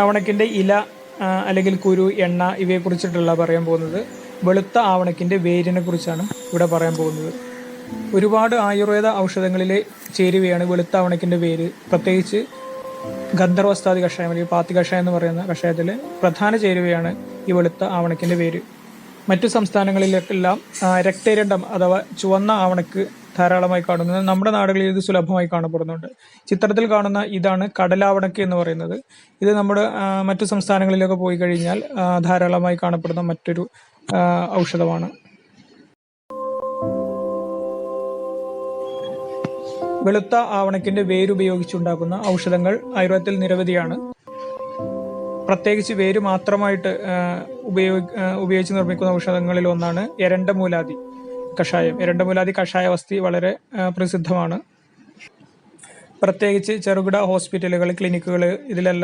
ആവണക്കിന്റെ ഇല അല്ലെങ്കിൽ കുരു എണ്ണ ഇവയെക്കുറിച്ചിട്ടുള്ള പറയാൻ പോകുന്നത്. വെളുത്ത ആവണക്കിന്റെ വേരിനെ കുറിച്ചാണ് ഇവിടെ പറയാൻ പോകുന്നത്. ഒരുപാട് ആയുർവേദ ഔഷധങ്ങളിലെ ചേരുവയാണ് വെളുത്ത ആവണക്കിന്റെ വേര്. പ്രത്യേകിച്ച് ഗന്ധർവസ്താതി കഷായം അല്ലെങ്കിൽ പാത്തി കഷായം എന്ന് പറയുന്ന കഷായത്തിൽ പ്രധാന ചേരുവയാണ് ഈ വെളുത്ത ആവണക്കിന്റെ വേര്. മറ്റു സംസ്ഥാനങ്ങളിലേക്കെല്ലാം രക്തരണ്ടം അഥവാ ചുവന്ന ആവണക്ക് ധാരാളമായി കാണുന്നത് നമ്മുടെ നാടുകളിൽ ഇത് സുലഭമായി കാണപ്പെടുന്നുണ്ട്. ചിത്രത്തിൽ കാണുന്ന ഇതാണ് കടലാവണക്ക് എന്ന് പറയുന്നത്. ഇത് നമ്മുടെ മറ്റു സംസ്ഥാനങ്ങളിലൊക്കെ പോയി കഴിഞ്ഞാൽ ധാരാളമായി കാണപ്പെടുന്ന മറ്റൊരു ഔഷധമാണ്. വെളുത്ത ആവണക്കിന്റെ വേരുപയോഗിച്ചുണ്ടാക്കുന്ന ഔഷധങ്ങൾ ആയുർവേദത്തിൽ നിരവധിയാണ്. പ്രത്യേകിച്ച് വേര് മാത്രമായിട്ട് ഉപയോഗി ഉപയോഗിച്ച് നിർമ്മിക്കുന്ന ഔഷധങ്ങളിൽ ഒന്നാണ് എരണ്ടമൂലാദി കഷായം ഇരണ്ടമൂലാതി കഷായ വസ്തി വളരെ പ്രസിദ്ധമാണ്. പ്രത്യേകിച്ച് ചെറുകിട ഹോസ്പിറ്റലുകൾ ക്ലിനിക്കുകൾ ഇതിലെല്ലാം